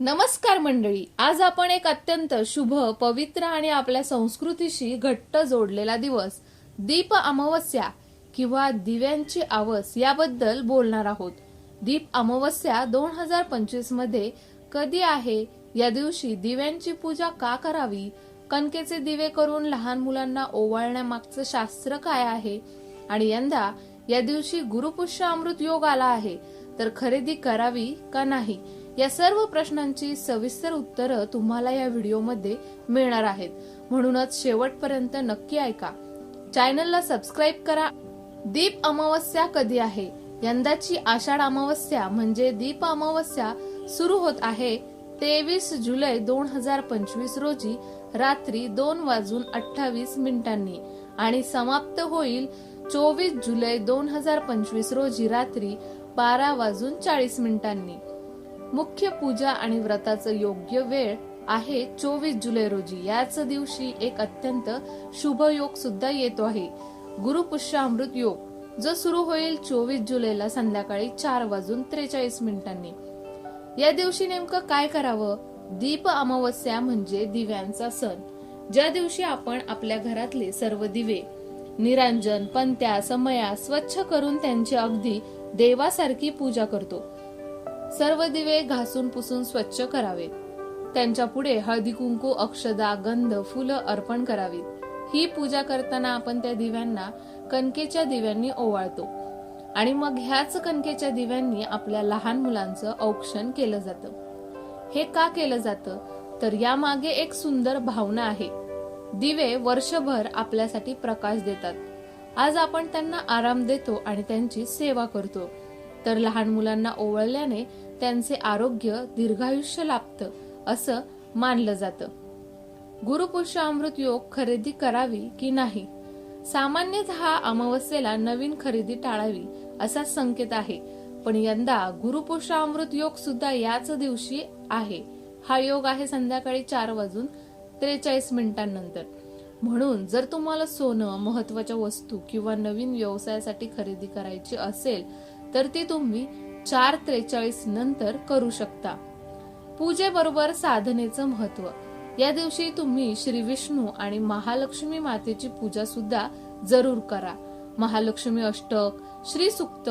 नमस्कार मंडळी आज आपण एक अत्यंत शुभ पवित्र आणि आपल्या संस्कृतीशी घट्ट जोडलेला दिवस दीप अमावस्या किंवा दिव्यांची आवस याबद्दल बोलणार आहोत. दीप अमावस्या दोन हजार पंचवीसमध्ये कधी आहे या दिवशी दिव्यांची पूजा का करावी कणकेचे दिवे करून लहान मुलांना ओवाळण्यामागचं शास्त्र काय आहे आणि यंदा या दिवशी गुरुपुष्य अमृत योग आला आहे तर खरेदी करावी का नाही या सर्व प्रश्नांची सविस्तर उत्तरं तुम्हाला या व्हिडिओमध्ये मिळणार आहेत. म्हणूनच शेवटपर्यंत नक्की ऐका. चॅनलला सबस्क्राईब करा. दीप अमावस्या कधी आहे? यंदाची आषाढ अमावस्या म्हणजे दीप अमावस्या सुरू होत आहे तेवीस जुलै दोन हजार पंचवीस रोजी रात्री दोन वाजून अठ्ठावीस मिनिटांनी आणि समाप्त होईल चोवीस जुलै दोन हजार पंचवीस रोजी रात्री बारा वाजून चाळीस मिनिटांनी. मुख्य पूजा आणि व्रताचं योग्य वेळ आहे चोवीस जुलै रोजी. याच दिवशी एक अत्यंत शुभ योग सुद्धा येतो आहे. गुरुपुष्य अमृत योग जो सुरू होईल चोवीस जुलैला संध्याकाळी चार वाजून त्रेचाळीस मिनिटांनी. या दिवशी नेमकं काय करावं? दीप अमावस्या म्हणजे दिव्यांचा सण. ज्या दिवशी आपण आपल्या घरातले सर्व दिवे निरांजन पंत्या समया स्वच्छ करून त्यांची अगदी देवासारखी पूजा करतो. सर्व दिवे घासून पुसून स्वच्छ करावेत त्यांच्या पुढे हळदी कुंकू अक्षदा गंध फुलं अर्पण करावीत. ही पूजा करताना आपण त्या दिव्यांना कणकेच्या दिव्यांनी ओवाळतो. आणि मग ह्याच कणकेच्या दिव्यांनी आपल्या लहान मुलांचं औक्षण केलं जातं. हे का केलं जातं? तर यामागे एक सुंदर भावना आहे. दिवे वर्षभर आपल्यासाठी प्रकाश देतात. आज आपण त्यांना आराम देतो आणि त्यांची सेवा करतो. तर लहान मुलांना ओवळल्याने त्यांचे आरोग्य दीर्घायुष्य लाभतं असं मानलं जातं. गुरुपुरुष अमृत योग खरेदी करावी की नाही? सामान्यतः अमावस्येला नवीन खरेदी टाळावी असा संकेत आहे. पण यंदा गुरुपुरुष अमृत योग सुद्धा याच दिवशी आहे. हा योग आहे संध्याकाळी चार वाजून त्रेचाळीस मिनिटांनंतर. म्हणून जर तुम्हाला सोनं महत्त्वाच्या वस्तू किंवा नवीन व्यवसायासाठी खरेदी करायची असेल तर ती तुम्ही चार त्रेचाळीस नंतर करू शकता. पूजेबरोबर साधनेचं महत्त्व. या दिवशी तुम्ही श्री विष्णू आणि महालक्ष्मी मातेची पूजा सुद्धा जरूर करा. महालक्ष्मी अष्टक श्री सुक्त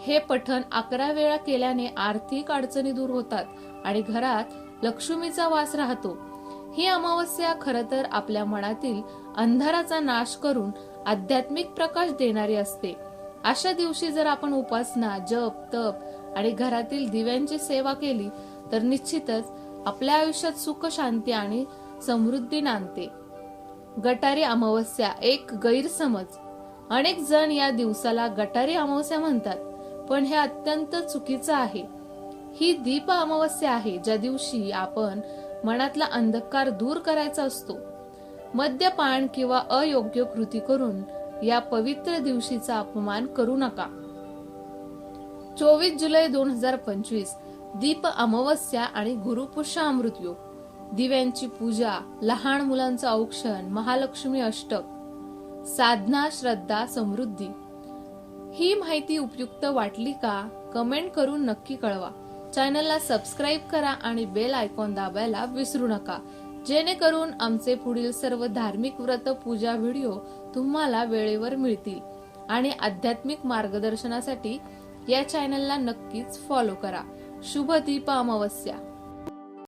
हे पठण अकरा वेळा केल्याने आर्थिक अडचणी दूर होतात आणि घरात लक्ष्मीचा वास राहतो. ही अमावस्या खर तर आपल्या मनातील अंधाराचा नाश करून आध्यात्मिक प्रकाश देणारी असते. अशा दिवशी जर आपण उपासना जप तप आणि घरातील दिव्यांची सेवा केली तर निश्चितच आपल्या आयुष्यात सुख शांती आणि समृद्धी नांदते. गटारी अमावस्या एक गैरसमज. अनेक जण या दिवसाला गटारी अमावस्या म्हणतात पण हे अत्यंत चुकीचं आहे. ही दीप अमावस्या आहे ज्या दिवशी आपण मनातला अंधकार दूर करायचा असतो. मद्यपान किंवा अयोग्य कृती करून या पवित्र दिवशीचा अपमान करू नका. चोवीस जुलै दोन हजार पंचवीस दीप अमावस्या आणि गुरुपुष्य अमृत योग दिव्यांची पूजा लहान मुलांचं औक्षण महालक्ष्मी अष्टक साधना श्रद्धा समृद्धी. ही माहिती उपयुक्त वाटली का कमेंट करून नक्की कळवा. चॅनलला सबस्क्राईब करा आणि बेल आयकॉन दाबायला विसरू नका. जेणेकरून आमचे पुढील सर्व धार्मिक व्रत पूजा व्हिडिओ तुम्हाला वेळेवर मिळतील. आणि आध्यात्मिक मार्गदर्शनासाठी या चॅनलला नक्कीच फॉलो करा. शुभ दीप अमावस्या.